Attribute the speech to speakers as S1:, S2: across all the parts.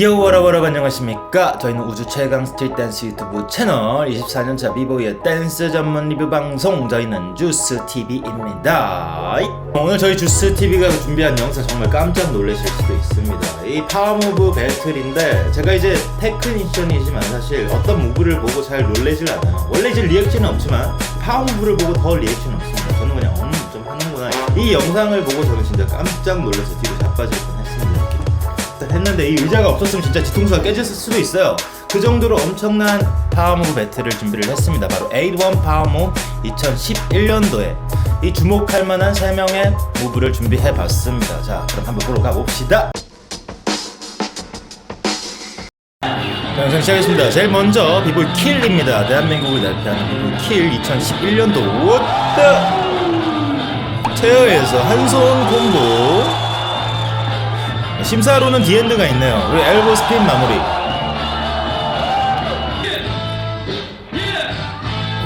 S1: 요 워라워라 안녕하십니까? 저희는 우주 최강 스트릿 댄스 유튜브 채널 24년차 비보이의 댄스 전문 리뷰 방송 저희는 주스TV입니다. 오늘 저희 주스TV가 준비한 영상 정말 깜짝 놀라실 수도 있습니다. 이 파워무브 배틀인데 제가 이제 테크니션이지만 사실 어떤 무브를 보고 잘 놀라질 않아요. 원래 이제 리액션은 없지만 파워무브를 보고 더 리액션 없습니다. 저는 그냥 음 좀 하는구나. 이 영상을 보고 저는 진짜 깜짝 놀라서 뒤로 자빠질 했는데 이 의자가 없었으면 진짜 뒤통수가 깨졌을 수도 있어요. 그 정도로 엄청난 파워무브 배틀을 준비를 했습니다. 바로 81 파워무브 2011년도에 이 주목할 만한 3명의 무브를 준비해 봤습니다. 자, 그럼 한번 보러 가봅시다. 자, 영상 시작하겠습니다. 제일 먼저 비보이 킬입니다. 대한민국을 대표하는 비보이 킬 2011년도 워터 체어에서 한손 콤보 심사로는 디엔드가 있네요. 그리고 엘보 스핀 마무리.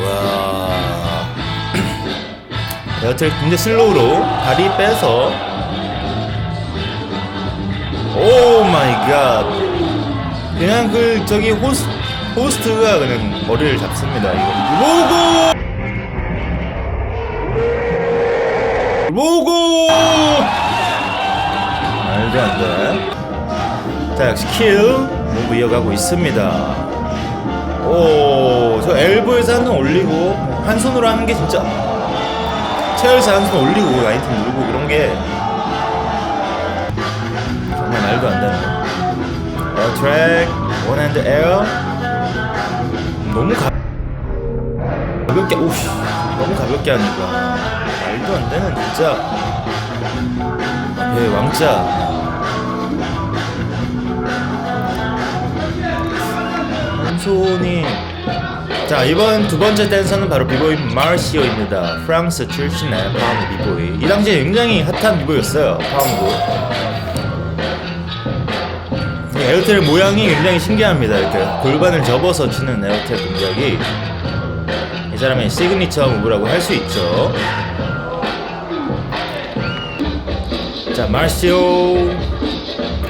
S1: 와. 여튼 굉장히 슬로우로 다리 빼서 오 마이 갓. 그냥 그 저기 호스 호스트가 그냥 머리를 잡습니다. 이거 로고 로고 말도 안 돼. 자, 역시 킬 무브 이어가고 있습니다. 오, 저 엘보에서 한 손 올리고 한 손으로 하는 게 진짜 체어에서 한 손 올리고 라인팀 누르고 그런 게 정말 말도 안 되네. 에어 트랙, 원핸드 에어 너무 가 가볍게 오씨 너무 가볍게 하니까 말도 안 되는 진짜 예, 왕자. 한 손이. 자, 이번 두 번째 댄서는 바로 비보이 마르시오입니다. 프랑스 출신의 파워무 비보이. 이 당시에 굉장히 핫한 비보이였어요. 파워무. 에어텔 모양이 굉장히 신기합니다. 이렇게 골반을 접어서 치는 에어텔 동작이 이 사람의 시그니처 무브라고 할 수 있죠. 자, 마르시오.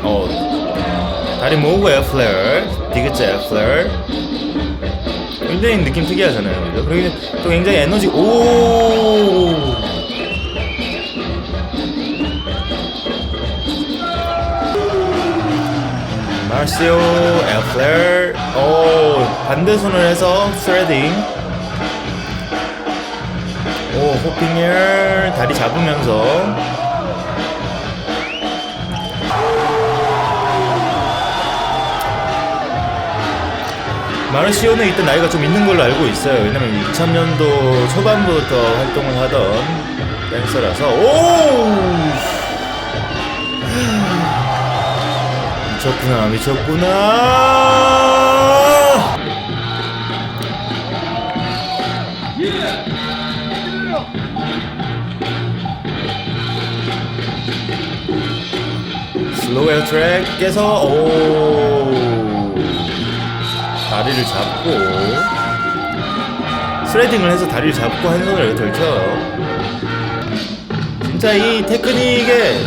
S1: 어, 다리 모으고 에어플레어. 디귿자 에어플레어. 굉장히 느낌 특이하잖아요. 그죠? 그리고 또 굉장히 에너지, 오! 마르시오 에어플레어. 오, 반대손을 해서 스레딩. 오, 호핑을 다리 잡으면서 마르시오는 이때 나이가 좀 있는 걸로 알고 있어요. 왜냐면 2000년도 초반부터 활동을 하던 댄서라서. 오! 미쳤구나 미쳤구나. 슬로우 에어 트랙에서 오 다리를 잡고 스레딩을 해서 다리를 잡고 한 손을 이렇게 들쳐요. 진짜 이 테크닉의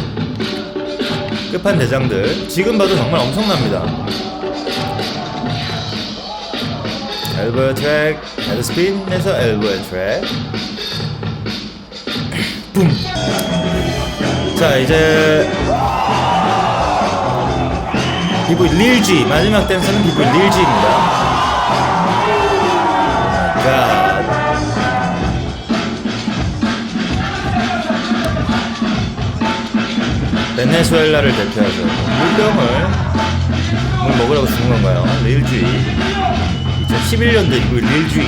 S1: 끝판 대장들 지금 봐도 정말 엄청납니다. 엘보 트랙 헤드스핀에서 엘보 트랙. 붐 자 이제 비보이 릴지 마지막 댄서는 비보이 릴지입니다 베네수엘라를 대표하죠. 물병을 물 먹으라고 주는 건가요? 릴지 2011년도 이거 릴지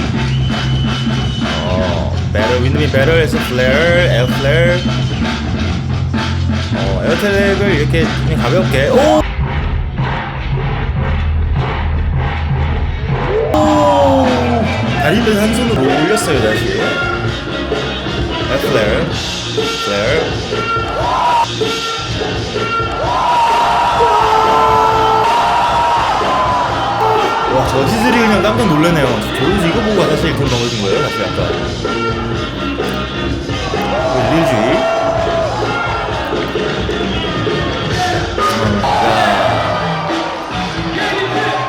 S1: 어 배럴 윈드미 배럴에서 플레어 에어 플레어 어 에어트랙을 이렇게 가볍게. 오! 다리를 한 손으로 올렸어요 다시. 아, 플레어 플레어 그냥 깜짝 놀라네요 저도 이거 보고 사실 돈 넘어진 거예요 사실 아까 릴주의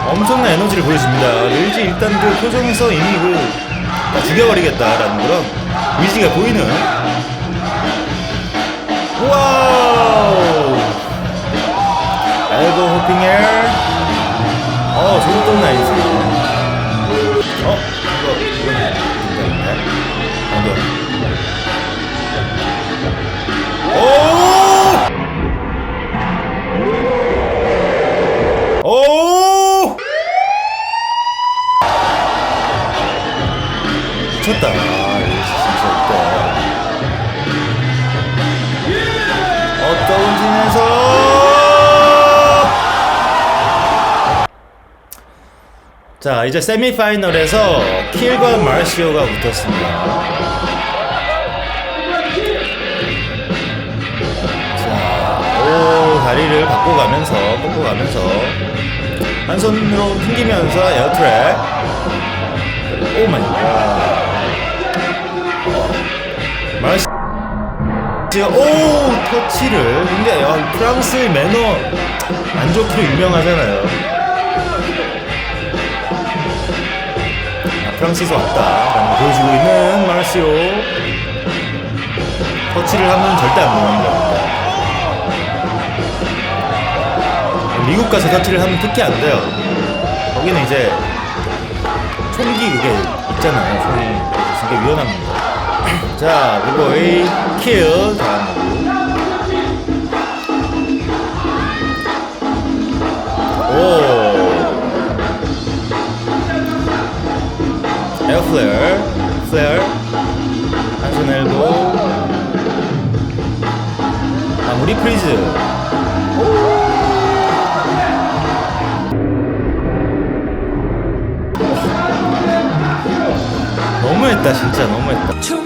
S1: 아, 엄청난 에너지를 보여줍니다. 릴지 일단 그 표정에서 이미 그, 다 죽여버리겠다라는 그런 의지가 보이는. 와우! 엘보 호핑 에어. 어, 저것도 나이스. 미쳤다. 아, 진짜 있다. 어떤 진에서 자 이제 세미파이널에서 킬과 마르시오가 붙었습니다. 자, 오 다리를 바꿔 가면서 꺾어 가면서 한 손으로 튕기면서 에어트랙. 오 마이 갓. 오 터치를 근데 야, 프랑스의 매너 안 좋기로 유명하잖아요. 아, 프랑스에서 왔다라는 걸 보여주고 있는 마르시오 터치를 하면 절대 안 넘어갑니다. 미국 가서 터치를 하면 특히 안 돼요. 거기는 이제 총기 그게 있잖아요. 총이 되게 위험합니다. 자, 킬. 자, 오. 에어 플레어. 플레어. 한손 엘보. 마무리 프리즈. 너무했다, 진짜 너무했다.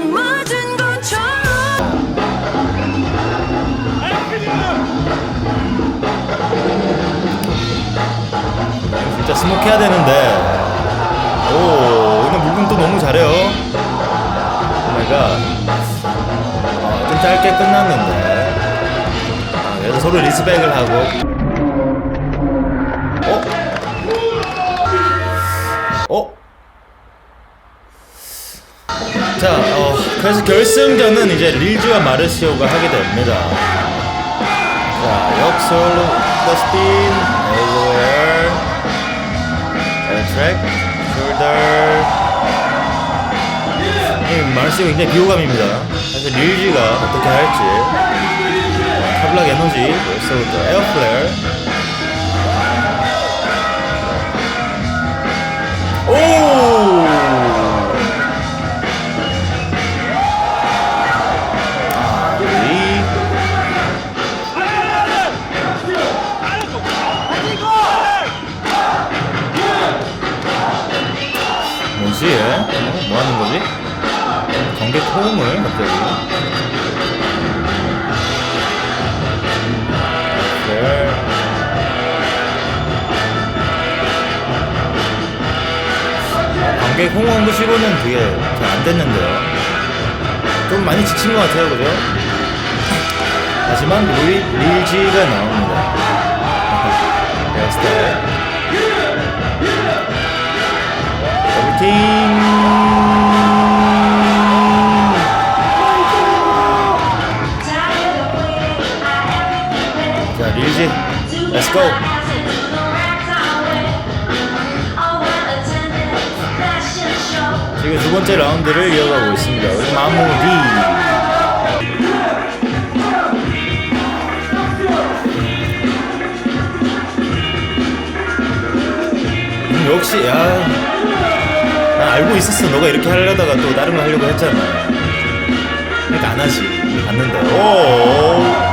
S1: 스모크해야 되는데 오 근데 또 너무 잘해요 오마이갓 어, 좀 짧게 끝났는데 아, 그래서 서로 리스펙을 하고 어? 어? 자, 어, 그래서 결승전은 이제 릴즈와 마르시오가 하게 됩니다. 자, 역솔로 더스틴, 엘로웨어, 엘 트랙, 숄더. 이 마르시오 굉장히 비호감입니다. 사실 릴즈가 어떻게 할지. 탑락 에너지, 벌써부터 에어플레어. 홍보한 거 치고는 되게 잘 안 됐는데요. 좀 많이 지친 것 같아요, 그죠? 하지만 루이 릴지가 나옵니다. 헤어스타일. 더블킹. 자, 릴지, 렛츠 고. 지금 두 번째 라운드를 이어가고 있습니다. 마무리. 음, 역시 야, 나 알고 있었어. 너가 이렇게 하려다가 또 다른 거 하려고 했잖아. 그러니까 안 하지. 봤는데. 오.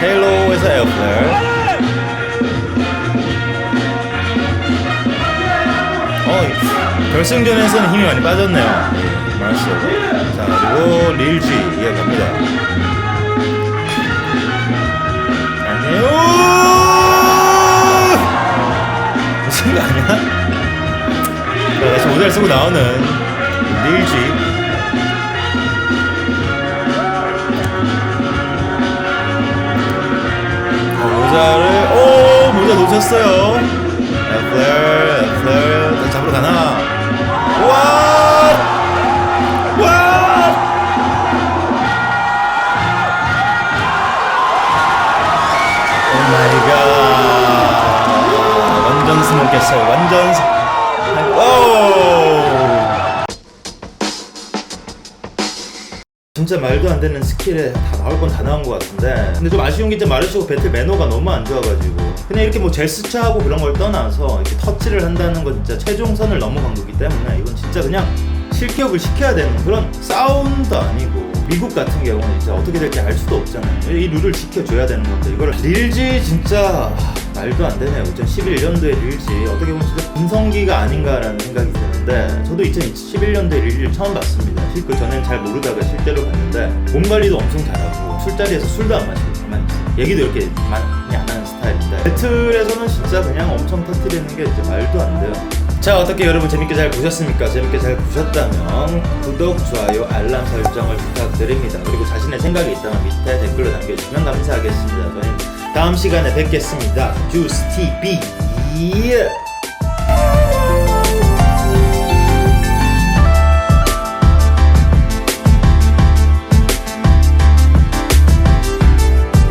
S1: 헬로에서 에어플레 결승전에서는 힘이 많이 빠졌네요. 마르시오가. 자, 그리고 릴지 이어 갑니다. 안녕! 미친 거 아니야? 자, 다시 모자를 쓰고 나오는 릴지. 진짜 말도 안 되는 스킬에 다 나올 건 다 나온 것 같은데. 근데 좀 아쉬운 게 이제 마르시고 배틀 매너가 너무 안 좋아가지고. 그냥 이렇게 뭐 제스처하고 그런 걸 떠나서 이렇게 터치를 한다는 건 진짜 최종선을 넘어간 거기 때문에 이건 진짜 그냥 실격을 시켜야 되는 그런 싸움도 아니고 미국 같은 경우는 진짜 어떻게 될지 알 수도 없잖아요. 이 룰을 지켜줘야 되는 건데 이걸 릴지 진짜 하, 말도 안 되네요. 2011년도에 릴지. 어떻게 보면 진짜 분성기가 아닌가라는 생각이 드는데 저도 2011년도에 릴지를 처음 봤습니다. 그 전엔 잘 모르다가 실제로 봤는데 몸 관리도 엄청 잘하고 술자리에서 술도 안 마시고 가만히 있어요. 얘기도 이렇게 많이 안 하는 스타일인데 배틀에서는 진짜 그냥 엄청 터뜨리는 게 이제 말도 안 돼요 자 어떻게 여러분 재밌게 잘 보셨습니까? 재밌게 잘 보셨다면 구독, 좋아요, 알람 설정을 부탁드립니다. 그리고 자신의 생각이 있다면 밑에 댓글로 남겨주시면 감사하겠습니다. 저희는 다음 시간에 뵙겠습니다. 주스 TV